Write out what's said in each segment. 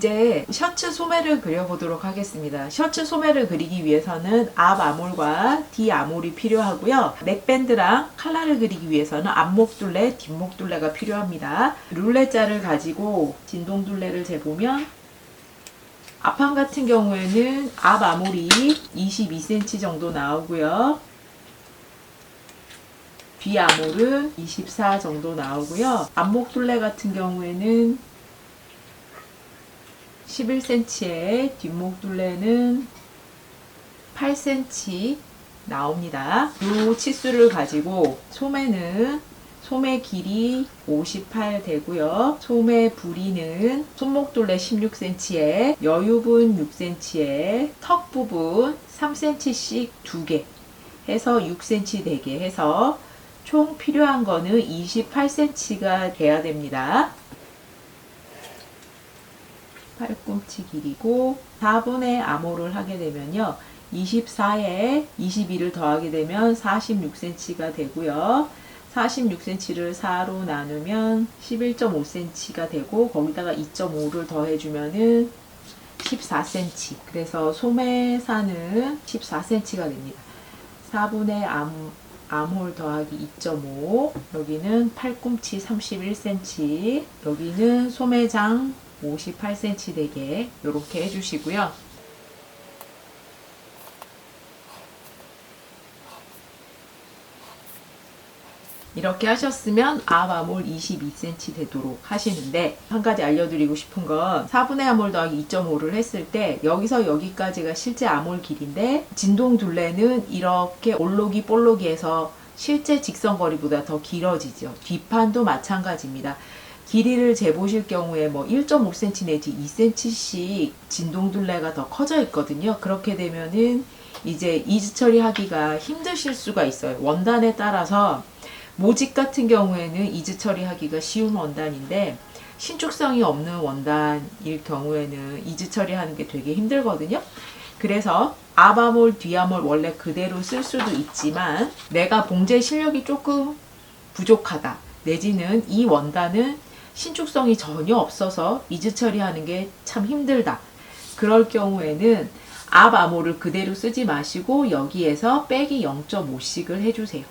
이제 셔츠 소매를 그려보도록 하겠습니다. 셔츠 소매를 그리기 위해서는 앞 아몰과 뒤 아몰이 필요하고요. 넥밴드랑 칼라를 그리기 위해서는 앞목 둘레, 뒷목 둘레가 필요합니다. 룰레자를 가지고 진동 둘레를 재보면 앞판 같은 경우에는 앞 아몰이 22cm 정도 나오고요. 뒤 아몰은 24 정도 나오고요. 앞목 둘레 같은 경우에는 11cm에 뒷목 둘레는 8cm 나옵니다. 이 치수를 가지고 소매는 소매 길이 58 되고요. 소매 부리는 손목 둘레 16cm에 여유분 6cm에 턱 부분 3cm씩 두 개 해서 6cm 되게 해서 총 필요한 거는 28cm가 돼야 됩니다. 팔꿈치 길이고 4분의 암호를 하게 되면요. 24에 22를 더하게 되면 46cm가 되고요. 46cm를 4로 나누면 11.5cm가 되고 거기다가 2.5를 더해주면은 14cm. 그래서 소매사는 14cm가 됩니다. 4분의 암, 암홀 더하기 2.5 여기는 팔꿈치 31cm 여기는 소매장 58cm 되게 이렇게 해주시고요. 이렇게 하셨으면 앞 암홀 22cm 되도록 하시는데 한 가지 알려드리고 싶은 건 4분의 암홀 더하기 2.5를 했을 때 여기서 여기까지가 실제 암홀 길인데 진동 둘레는 이렇게 볼로기 해서 실제 직선 거리보다 더 길어지죠. 뒷판도 마찬가지입니다. 길이를 재보실 경우에 뭐 1.5cm 내지 2cm씩 진동 둘레가 더 커져 있거든요. 그렇게 되면은 이제 이즈 처리하기가 힘드실 수가 있어요. 원단에 따라서 모직 같은 경우에는 이즈 처리하기가 쉬운 원단인데 신축성이 없는 원단일 경우에는 이즈 처리하는 게 되게 힘들거든요. 그래서 아바몰, 뒤아몰 원래 그대로 쓸 수도 있지만 내가 봉제 실력이 조금 부족하다. 내지는 이 원단은 신축성이 전혀 없어서 이즈 처리하는 게 참 힘들다. 그럴 경우에는 앞 암호를 그대로 쓰지 마시고 여기에서 빼기 0.5씩을 해주세요.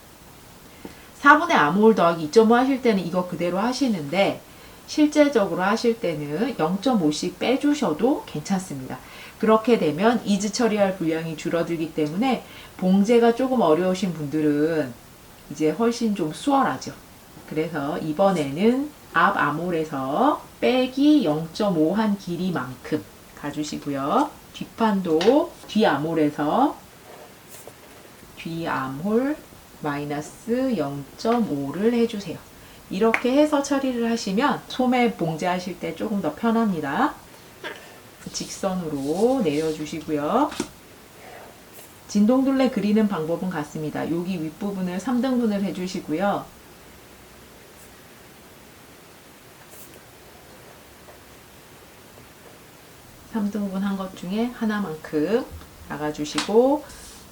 4분의 암홀 더하기 2.5 하실 때는 이거 그대로 하시는데 실제적으로 하실 때는 0.5씩 빼주셔도 괜찮습니다. 그렇게 되면 이즈 처리할 분량이 줄어들기 때문에 봉제가 조금 어려우신 분들은 이제 훨씬 좀 수월하죠. 그래서 이번에는 앞 암홀에서 빼기 0.5 한 길이만큼 가주시고요. 뒷판도 뒤 암홀에서 뒤 암홀 마이너스 0.5를 해주세요. 이렇게 해서 처리를 하시면 소매 봉제하실 때 조금 더 편합니다. 직선으로 내려주시고요. 진동둘레 그리는 방법은 같습니다. 여기 윗부분을 3등분을 해주시고요. 삼등분 한 것 중에 하나만큼 나가주시고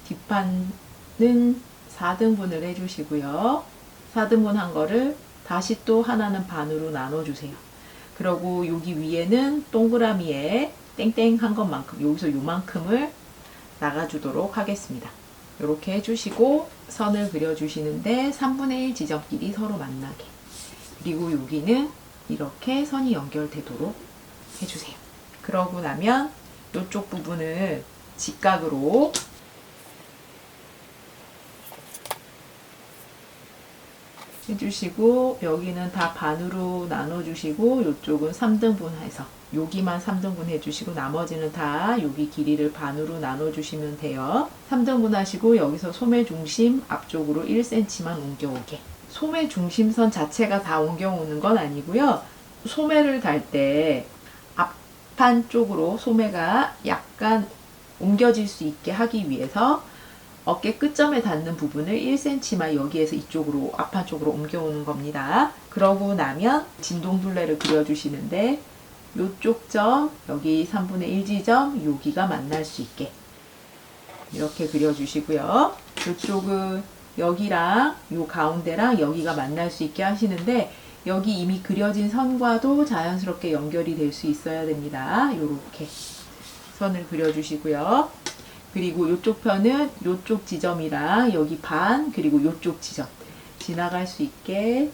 뒷판은 4등분을 해주시고요. 4등분 한 거를 다시 또 하나는 반으로 나눠주세요. 그리고 여기 위에는 동그라미에 땡땡 한 것만큼 여기서 요만큼을 나가주도록 하겠습니다. 이렇게 해주시고 선을 그려주시는데 3분의 1 지점끼리 서로 만나게 그리고 여기는 이렇게 선이 연결되도록 해주세요. 그러고 나면 이쪽 부분을 직각으로 해주시고 여기는 다 반으로 나눠주시고 이쪽은 3등분 해서 여기만 3등분 해주시고 나머지는 다 여기 길이를 반으로 나눠주시면 돼요. 3등분 하시고 여기서 소매 중심 앞쪽으로 1cm만 옮겨오게 소매 중심선 자체가 다 옮겨오는 건 아니고요. 소매를 달 때 앞판 쪽으로 소매가 약간 옮겨질 수 있게 하기 위해서 어깨 끝점에 닿는 부분을 1cm만 여기에서 이쪽으로 앞판 쪽으로 옮겨오는 겁니다. 그러고 나면 진동둘레를 그려주시는데 이쪽 점 여기 3분의 1 지점 여기가 만날 수 있게 이렇게 그려주시고요. 이쪽은 여기랑 요 가운데랑 여기가 만날 수 있게 하시는데 여기 이미 그려진 선과도 자연스럽게 연결이 될 수 있어야 됩니다. 요렇게 선을 그려주시고요. 그리고 이쪽 편은 이쪽 지점이랑 여기 반 그리고 이쪽 지점 지나갈 수 있게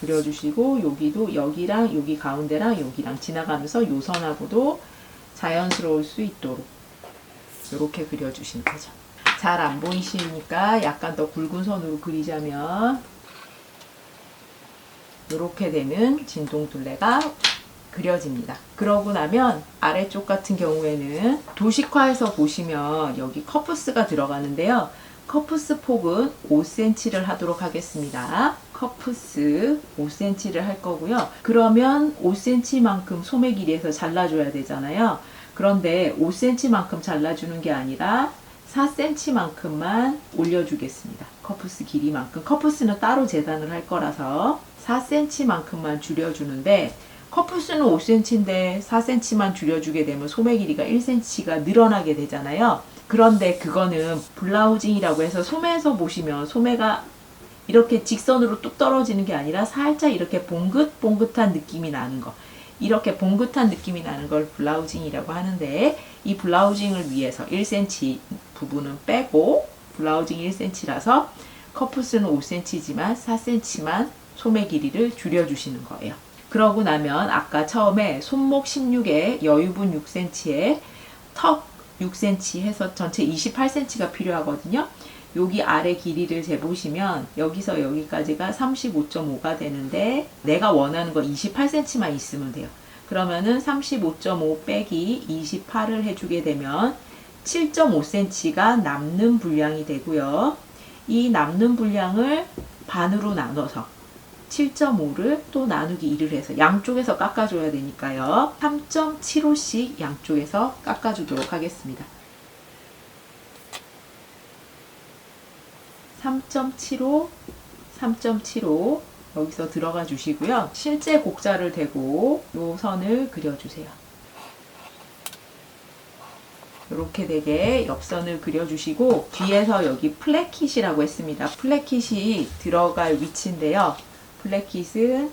그려주시고 여기도 여기랑 여기 가운데랑 여기랑 지나가면서 요 선하고도 자연스러울 수 있도록 이렇게 그려주시는 거죠. 잘 안 보이시니까 약간 더 굵은 선으로 그리자면 이렇게 되는 진동둘레가 그려집니다. 그러고 나면 아래쪽 같은 경우에는 도식화해서 보시면 여기 커프스가 들어가는데요. 커프스 폭은 5cm를 하도록 하겠습니다. 커프스 5cm를 할 거고요. 그러면 5cm만큼 소매 길이에서 잘라줘야 되잖아요. 그런데 5cm만큼 잘라주는 게 아니라 4cm만큼만 올려주겠습니다. 커프스 길이만큼. 커프스는 따로 재단을 할 거라서 4cm만큼만 줄여주는데 커프스는 5cm인데 4cm만 줄여주게 되면 소매 길이가 1cm가 늘어나게 되잖아요. 그런데 그거는 블라우징이라고 해서 소매에서 보시면 소매가 이렇게 직선으로 뚝 떨어지는 게 아니라 살짝 이렇게 봉긋봉긋한 느낌이 나는 거. 이렇게 봉긋한 느낌이 나는 걸 블라우징이라고 하는데 이 블라우징을 위해서 1cm 부분은 빼고 블라우징 1cm라서 커프스는 5cm지만 4cm만 소매 길이를 줄여주시는 거예요. 그러고 나면 아까 처음에 손목 16에 여유분 6cm에 턱 6cm 해서 전체 28cm가 필요하거든요. 여기 아래 길이를 재보시면 여기서 여기까지가 35.5가 되는데 내가 원하는 거 28cm만 있으면 돼요. 그러면은 35.5 빼기 28을 해주게 되면 7.5cm가 남는 분량이 되고요. 이 남는 분량을 반으로 나눠서 7.5를 또 나누기 1을 해서 양쪽에서 깎아줘야 되니까요. 3.75씩 양쪽에서 깎아주도록 하겠습니다. 3.75, 3.75 여기서 들어가 주시고요. 실제 곡자를 대고 요 선을 그려주세요. 이렇게 되게 옆선을 그려주시고 뒤에서 여기 플랫킷이라고 했습니다. 플랫킷이 들어갈 위치인데요. 플랫킷은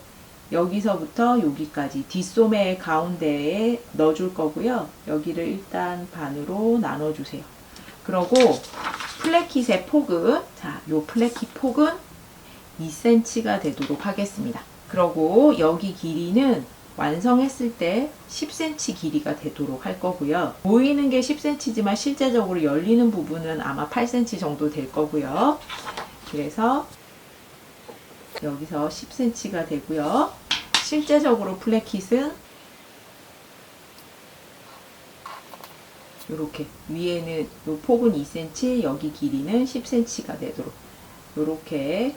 여기서부터 여기까지 뒷소매 가운데에 넣어줄 거고요. 여기를 일단 반으로 나눠주세요. 그러고 플랫킷의 폭은 자, 요 플랫킷 폭은 2cm가 되도록 하겠습니다. 그러고 여기 길이는 완성했을 때 10cm 길이가 되도록 할 거고요. 보이는 게 10cm지만 실제적으로 열리는 부분은 아마 8cm 정도 될 거고요. 그래서 여기서 10cm가 되고요. 실제적으로 플랫킷은 이렇게 위에는 요 폭은 2cm, 여기 길이는 10cm가 되도록 이렇게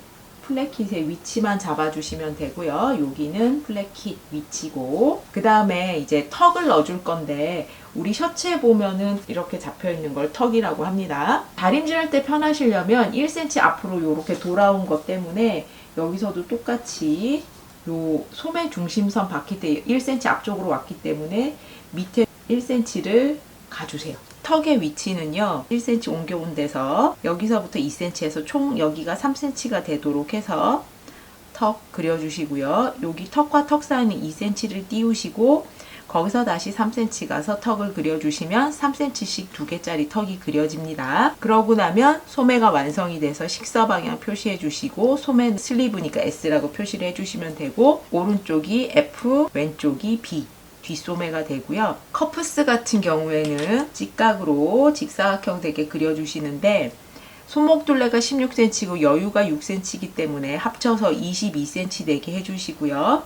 플랫킷의 위치만 잡아주시면 되고요. 여기는 플랫킷 위치고 그 다음에 이제 턱을 넣어줄 건데 우리 셔츠에 보면은 이렇게 잡혀 있는 걸 턱이라고 합니다. 다림질할 때 편하시려면 1cm 앞으로 이렇게 돌아온 것 때문에 여기서도 똑같이 요 소매 중심선 봤기 때 1cm 앞쪽으로 왔기 때문에 밑에 1cm를 가주세요. 턱의 위치는요, 1cm 옮겨온 데서 여기서부터 2cm에서 총 여기가 3cm가 되도록 해서 턱 그려주시고요. 여기 턱과 턱 사이는 2cm를 띄우시고 거기서 다시 3cm 가서 턱을 그려주시면 3cm씩 두 개짜리 턱이 그려집니다. 그러고 나면 소매가 완성이 돼서 식사 방향 표시해 주시고 소매 슬리브니까 S라고 표시를 해주시면 되고 오른쪽이 F, 왼쪽이 B 뒷소매가 되고요. 커프스 같은 경우에는 직각으로 직사각형 되게 그려주시는데 손목 둘레가 16cm고 여유가 6cm이기 때문에 합쳐서 22cm 되게 해주시고요.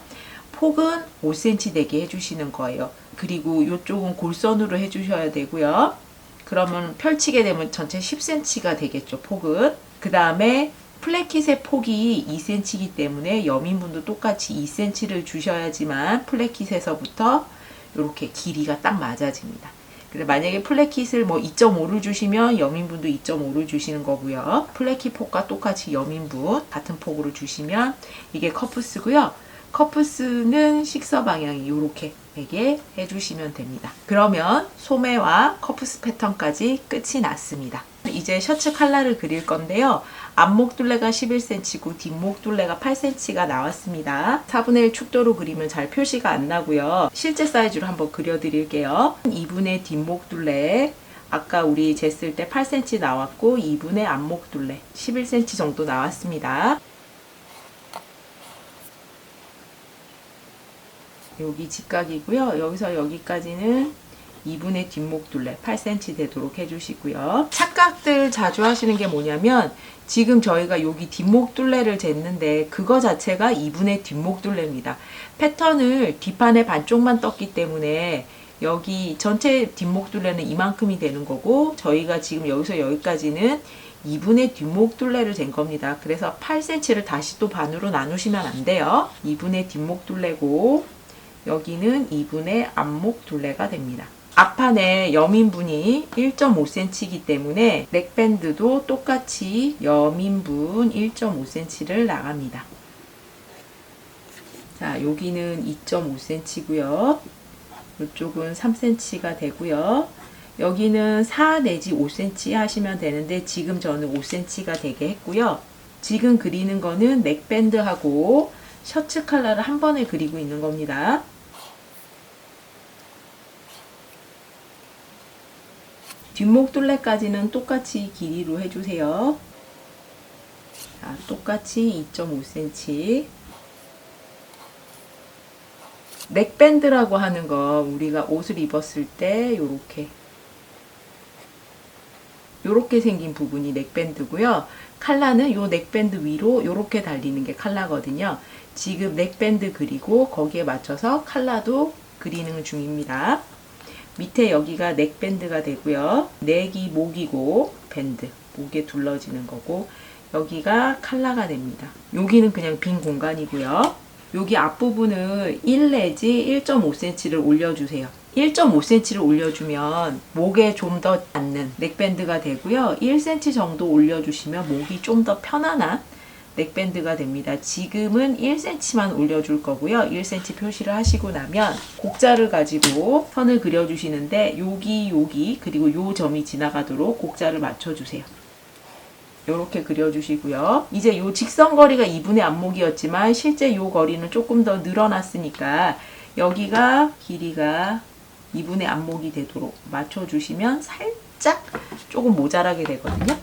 폭은 5cm 되게 해주시는 거예요. 그리고 이쪽은 골선으로 해주셔야 되고요. 그러면 펼치게 되면 전체 10cm가 되겠죠, 폭은. 그 다음에 플랫킷의 폭이 2cm이기 때문에 여민분도 똑같이 2cm를 주셔야지만 플랫킷에서부터 이렇게 길이가 딱 맞아집니다. 그래서 만약에 플랫킷을 뭐 2.5를 주시면 여민분도 2.5를 주시는 거고요. 플랫킷 폭과 똑같이 여민분 같은 폭으로 주시면 이게 커프스고요. 커프스는 식서 방향이 이렇게 되게 해주시면 됩니다. 그러면 소매와 커프스 패턴까지 끝이 났습니다. 이제 셔츠 칼라를 그릴 건데요. 앞목 둘레가 11cm고 뒷목 둘레가 8cm가 나왔습니다. 4분의 1 축도로 그리면 잘 표시가 안 나고요. 실제 사이즈로 한번 그려드릴게요. 2분의 뒷목 둘레 아까 우리 쟀을 때 8cm 나왔고 2분의 앞목 둘레 11cm 정도 나왔습니다. 여기 직각이고요. 여기서 여기까지는 2분의 뒷목 둘레 8cm 되도록 해주시고요. 착각들 자주 하시는 게 뭐냐면 지금 저희가 여기 뒷목 둘레를 쟀는데 그거 자체가 2분의 뒷목 둘레입니다. 패턴을 뒷판에 반쪽만 떴기 때문에 여기 전체 뒷목 둘레는 이만큼이 되는 거고 저희가 지금 여기서 여기까지는 2분의 뒷목 둘레를 잰 겁니다. 그래서 8cm를 다시 또 반으로 나누시면 안 돼요. 2분의 뒷목 둘레고 여기는 2분의 앞목 둘레가 됩니다. 앞판에 여민분이 1.5cm이기 때문에 넥밴드도 똑같이 여민분 1.5cm를 나갑니다. 자, 여기는 2.5cm고요. 이쪽은 3cm가 되고요. 여기는 4 내지 5cm 하시면 되는데 지금 저는 5cm가 되게 했고요. 지금 그리는 거는 넥밴드하고 셔츠 컬러를 한 번에 그리고 있는 겁니다. 뒷목 둘레까지는 똑같이 길이로 해주세요. 자, 똑같이 2.5cm. 넥밴드라고 하는 거 우리가 옷을 입었을 때 요렇게 요렇게 생긴 부분이 넥밴드고요. 칼라는 요 넥밴드 위로 요렇게 달리는 게 칼라거든요. 지금 넥밴드 그리고 거기에 맞춰서 칼라도 그리는 중입니다. 밑에 여기가 넥밴드가 되고요. 넥이 목이고 밴드 목에 둘러지는 거고 여기가 칼라가 됩니다. 여기는 그냥 빈 공간이고요. 여기 앞부분을 1 내지 1.5cm를 올려주세요. 1.5cm를 올려주면 목에 좀더 닿는 넥밴드가 되고요. 1cm 정도 올려주시면 목이 좀 더 편안한 넥밴드가 됩니다. 지금은 1cm만 올려줄 거고요. 1cm 표시를 하시고 나면 곡자를 가지고 선을 그려주시는데 여기 여기 그리고 요 점이 지나가도록 곡자를 맞춰주세요. 이렇게 그려주시고요. 이제 요 직선 거리가 2분의 앞목이었지만 실제 요 거리는 조금 더 늘어났으니까 여기가 길이가 2분의 앞목이 되도록 맞춰주시면 살짝 조금 모자라게 되거든요.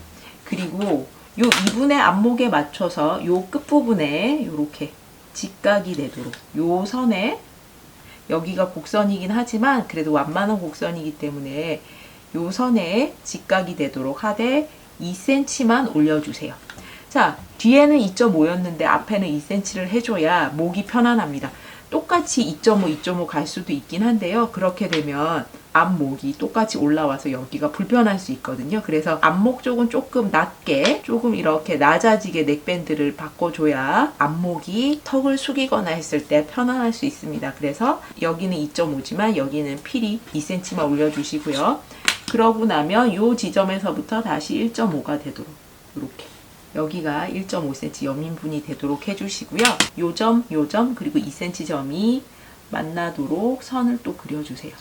그리고 요 2분의 앞목에 맞춰서 요 끝부분에 이렇게 직각이 되도록 요 선에 여기가 곡선이긴 하지만 그래도 완만한 곡선이기 때문에 요 선에 직각이 되도록 하되 2cm만 올려주세요. 자, 뒤에는 2.5였는데 앞에는 2cm를 해줘야 목이 편안합니다. 똑같이 2.5, 2.5 갈 수도 있긴 한데요. 그렇게 되면 앞목이 똑같이 올라와서 여기가 불편할 수 있거든요. 그래서 앞목 쪽은 조금 낮게, 조금 이렇게 낮아지게 넥밴드를 바꿔줘야 앞목이 턱을 숙이거나 했을 때 편안할 수 있습니다. 그래서 여기는 2.5지만 여기는 필히 2cm만 올려주시고요. 그러고 나면 이 지점에서부터 다시 1.5가 되도록 이렇게 여기가 1.5cm 여민분이 되도록 해주시고요. 요 점, 요 점, 그리고 2cm 점이 만나도록 선을 또 그려주세요.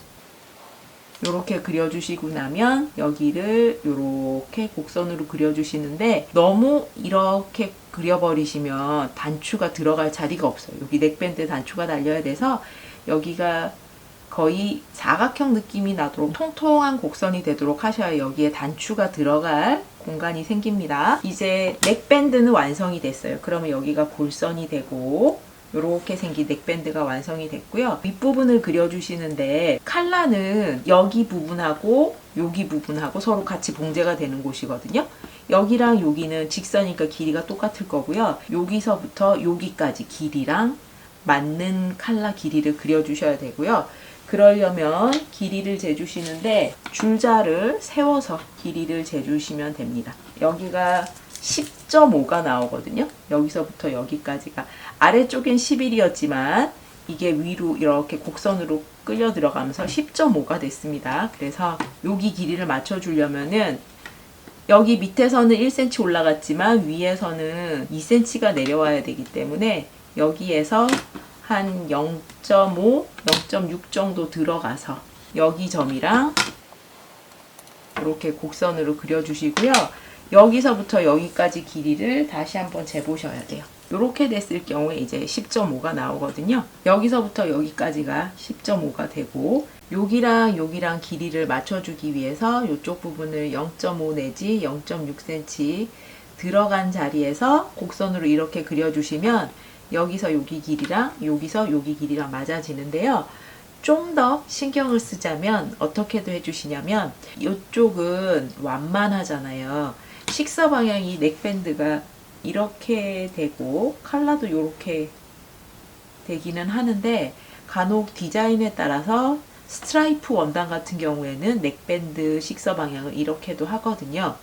요렇게 그려주시고 나면 여기를 요렇게 곡선으로 그려주시는데 너무 이렇게 그려버리시면 단추가 들어갈 자리가 없어요. 여기 넥밴드 단추가 달려야 돼서 여기가 거의 사각형 느낌이 나도록 통통한 곡선이 되도록 하셔야 여기에 단추가 들어갈 공간이 생깁니다. 이제 넥밴드는 완성이 됐어요. 그러면 여기가 골선이 되고 이렇게 생긴 넥밴드가 완성이 됐고요. 윗부분을 그려주시는데 칼라는 여기 부분하고 여기 부분하고 서로 같이 봉제가 되는 곳이거든요. 여기랑 여기는 직선이니까 길이가 똑같을 거고요. 여기서부터 여기까지 길이랑 맞는 칼라 길이를 그려주셔야 되고요. 그러려면 길이를 재주시는데 줄자를 세워서 길이를 재주시면 됩니다. 여기가 10.5가 나오거든요. 여기서부터 여기까지가 아래쪽엔 11이었지만 이게 위로 이렇게 곡선으로 끌려 들어가면서 10.5가 됐습니다. 그래서 여기 길이를 맞춰주려면은 여기 밑에서는 1cm 올라갔지만 위에서는 2cm가 내려와야 되기 때문에 여기에서 한 0.5, 0.6 정도 들어가서 여기 점이랑 이렇게 곡선으로 그려주시고요. 여기서부터 여기까지 길이를 다시 한번 재보셔야 돼요. 이렇게 됐을 경우에 이제 10.5가 나오거든요. 여기서부터 여기까지가 10.5가 되고 여기랑 여기랑 길이를 맞춰주기 위해서 이쪽 부분을 0.5 내지 0.6cm 들어간 자리에서 곡선으로 이렇게 그려주시면 여기서 여기 길이랑 여기서 여기 길이랑 맞아지는데요. 좀 더 신경을 쓰자면 어떻게도 해주시냐면 이쪽은 완만하잖아요. 식사 방향이 넥밴드가 이렇게 되고 칼라도 이렇게 되기는 하는데 간혹 디자인에 따라서 스트라이프 원단 같은 경우에는 넥밴드 식사 방향을 이렇게도 하거든요.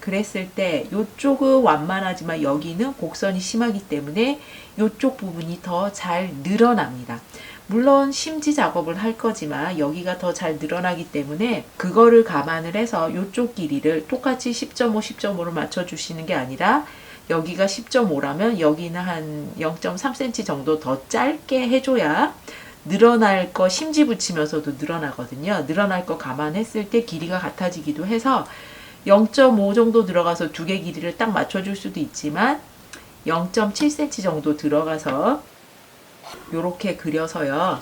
그랬을 때 이쪽은 완만하지만 여기는 곡선이 심하기 때문에 이쪽 부분이 더 잘 늘어납니다. 물론 심지 작업을 할 거지만 여기가 더 잘 늘어나기 때문에 그거를 감안을 해서 이쪽 길이를 똑같이 10.5, 10.5로 맞춰주시는 게 아니라 여기가 10.5라면 여기는 한 0.3cm 정도 더 짧게 해줘야 늘어날 거 심지 붙이면서도 늘어나거든요. 늘어날 거 감안했을 때 길이가 같아지기도 해서 0.5 정도 들어가서 두 개 길이를 딱 맞춰줄 수도 있지만 0.7cm 정도 들어가서 이렇게 그려서요.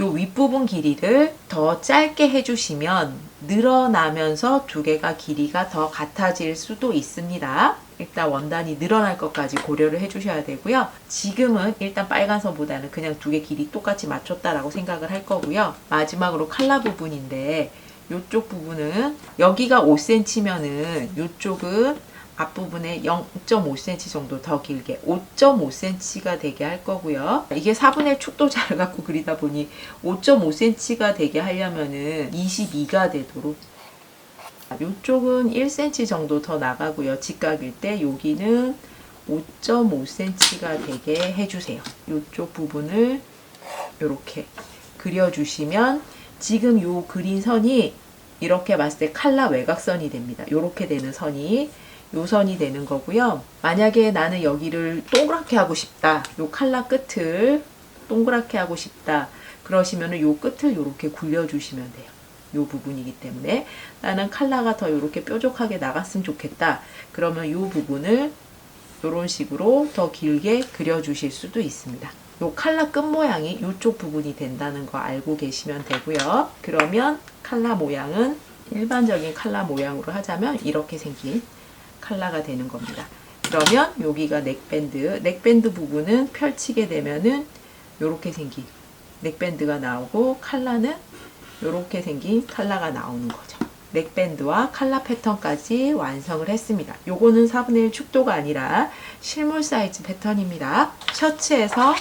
요 윗부분 길이를 더 짧게 해주시면 늘어나면서 두 개가 길이가 더 같아질 수도 있습니다. 일단 원단이 늘어날 것까지 고려를 해주셔야 되고요. 지금은 일단 빨간 선보다는 그냥 두 개 길이 똑같이 맞췄다라고 생각을 할 거고요. 마지막으로 칼라 부분인데 이쪽 부분은 여기가 5cm면은 이쪽은 앞부분에 0.5cm 정도 더 길게 5.5cm가 되게 할 거고요. 이게 4분의 축도자를 갖고 그리다 보니 5.5cm가 되게 하려면은 22가 되도록 이쪽은 1cm 정도 더 나가고요. 직각일 때 여기는 5.5cm가 되게 해주세요. 이쪽 부분을 이렇게 그려주시면 지금 요 그린 선이 이렇게 봤을 때 칼라 외곽선이 됩니다. 이렇게 되는 선이 요 선이 되는 거고요. 만약에 나는 여기를 동그랗게 하고 싶다. 요 칼라 끝을 동그랗게 하고 싶다. 그러시면은 요 끝을 이렇게 굴려주시면 돼요. 요 부분이기 때문에 나는 칼라가 더 이렇게 뾰족하게 나갔으면 좋겠다. 그러면 요 부분을 이런 식으로 더 길게 그려주실 수도 있습니다. 요 칼라 끝 모양이 이쪽 부분이 된다는 거 알고 계시면 되고요. 그러면 칼라 모양은 일반적인 칼라 모양으로 하자면 이렇게 생긴 칼라가 되는 겁니다. 그러면 여기가 넥밴드, 넥밴드 부분은 펼치게 되면은 이렇게 생긴 넥밴드가 나오고 칼라는 이렇게 생긴 칼라가 나오는 거죠. 넥밴드와 칼라 패턴까지 완성을 했습니다. 요거는 4분의 1 축도가 아니라 실물 사이즈 패턴입니다. 셔츠에서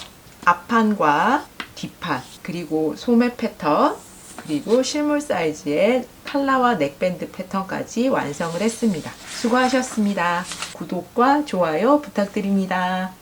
앞판과 뒷판 그리고 소매 패턴 그리고 실물 사이즈의 칼라와 넥밴드 패턴까지 완성을 했습니다. 수고하셨습니다. 구독과 좋아요 부탁드립니다.